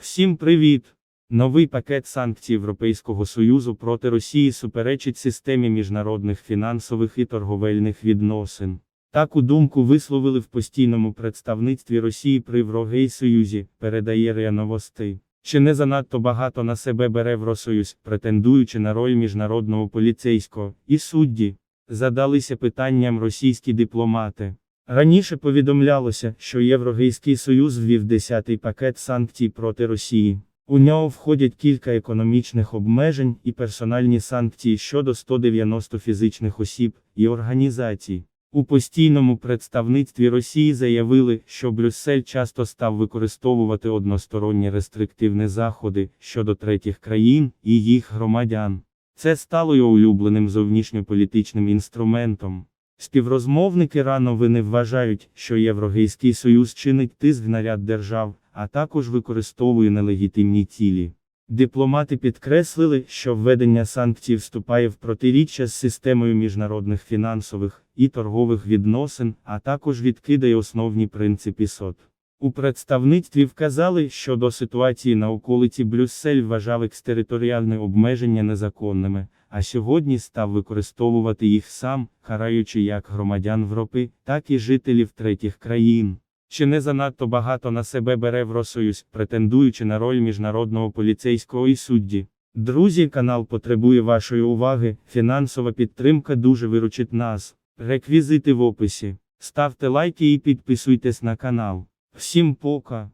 Всім привіт! Новий пакет санкцій Європейського Союзу проти Росії суперечить системі міжнародних фінансових і торговельних відносин. Таку думку висловили в постійному представництві Росії при Єврогейсоюзі, передає РИА Новости. Чи не занадто багато на себе бере Євросоюз, претендуючи на роль міжнародного поліцейського, і судді? Задалися питанням російські дипломати. Раніше повідомлялося, що Єврогейський Союз ввів 10-й пакет санкцій проти Росії. У нього входять кілька економічних обмежень і персональні санкції щодо 190 фізичних осіб і організацій. У постійному представництві Росії заявили, що Брюссель часто став використовувати односторонні рестриктивні заходи щодо третіх країн і їх громадян. Це стало його улюбленим зовнішньополітичним інструментом. Співрозмовники рановини вважають, що Єврогейський Союз чинить тиск на ряд держав, а також використовує нелегітимні цілі. Дипломати підкреслили, що введення санкцій вступає в протиріччя з системою міжнародних фінансових і торгових відносин, а також відкидає основні принципи СОТ. У представництві вказали, що до ситуації на околиці Брюссель вважав екстериторіальне обмеження незаконними, а сьогодні став використовувати їх сам, караючи як громадян Європи, так і жителів третіх країн. Чи не занадто багато на себе бере Євросоюз, претендуючи на роль міжнародного поліцейського і судді? Друзі, канал потребує вашої уваги, фінансова підтримка дуже виручить нас. Реквізити в описі. Ставте лайки і підписуйтесь на канал. Всім пока!